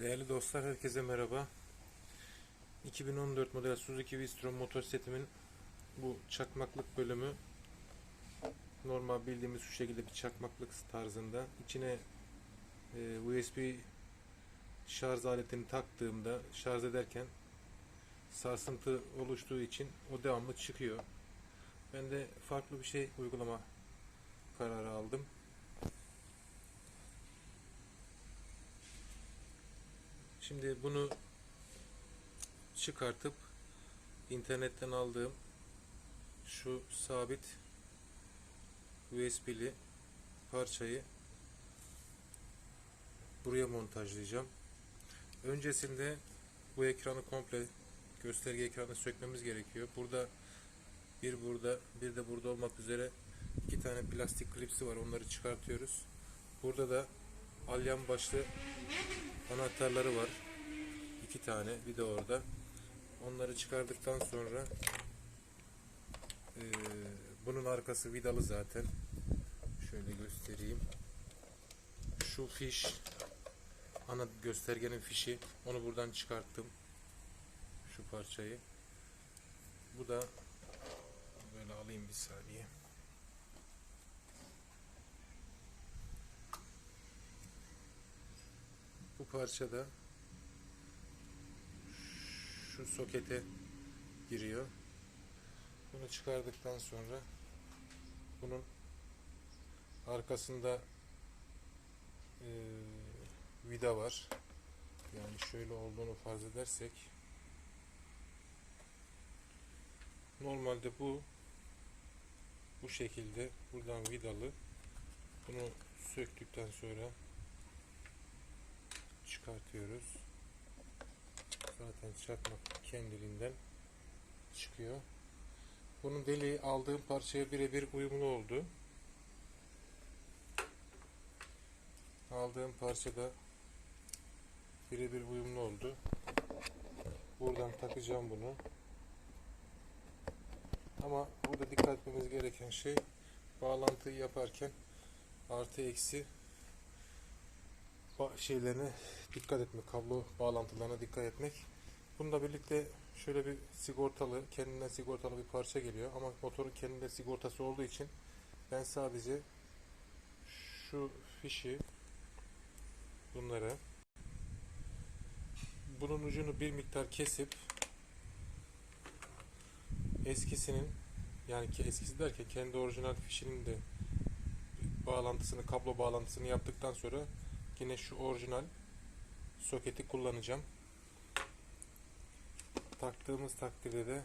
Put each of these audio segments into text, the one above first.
Değerli dostlar herkese merhaba. 2014 model Suzuki V-Strom motosikletimin bu çakmaklık bölümü normal bildiğimiz şu şekilde bir çakmaklık tarzında. İçine e, USB şarj aletini taktığımda şarj ederken sarsıntı oluştuğu için o devamlı çıkıyor. Ben de farklı bir şey uygulama kararı aldım. Şimdi bunu çıkartıp internetten aldığım şu sabit USB'li parçayı buraya montajlayacağım. Öncesinde bu ekranı komple gösterge ekranı sökmemiz gerekiyor. Burada bir burada bir de burada olmak üzere iki tane plastik klipsi var. Onları çıkartıyoruz. Burada da alyan başlı anahtarları var. iki tane bir de orada. Onları çıkardıktan sonra eee, bunun arkası vidalı zaten. Şöyle göstereyim. Şu fiş ana göstergenin fişi. Onu buradan çıkarttım. Şu parçayı. Bu da böyle alayım bir saniye. Bu parça da şu sokete giriyor. Bunu çıkardıktan sonra bunun arkasında eee, vida var. Yani şöyle olduğunu farz edersek normalde bu bu şekilde buradan vidalı bunu söktükten sonra çıkartıyoruz. Zaten çakmak kendiliğinden çıkıyor. Bunun deliği aldığım parçaya birebir uyumlu oldu. Aldığım parça da birebir uyumlu oldu. Buradan takacağım bunu. Ama burada dikkat etmemiz gereken şey bağlantıyı yaparken artı eksi şeylerine dikkat etmek, kablo bağlantılarına dikkat etmek. Bununla birlikte şöyle bir sigortalı, kendinden sigortalı bir parça geliyor ama motorun kendinde sigortası olduğu için ben sadece şu fişi bunlara bunun ucunu bir miktar kesip eskisinin yani ki eskisi derken kendi orijinal fişinin de bağlantısını, kablo bağlantısını yaptıktan sonra yine şu orijinal soketi kullanacağım. Taktığımız takdirde de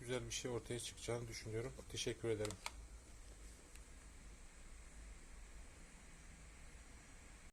güzel bir şey ortaya çıkacağını düşünüyorum. Teşekkür ederim.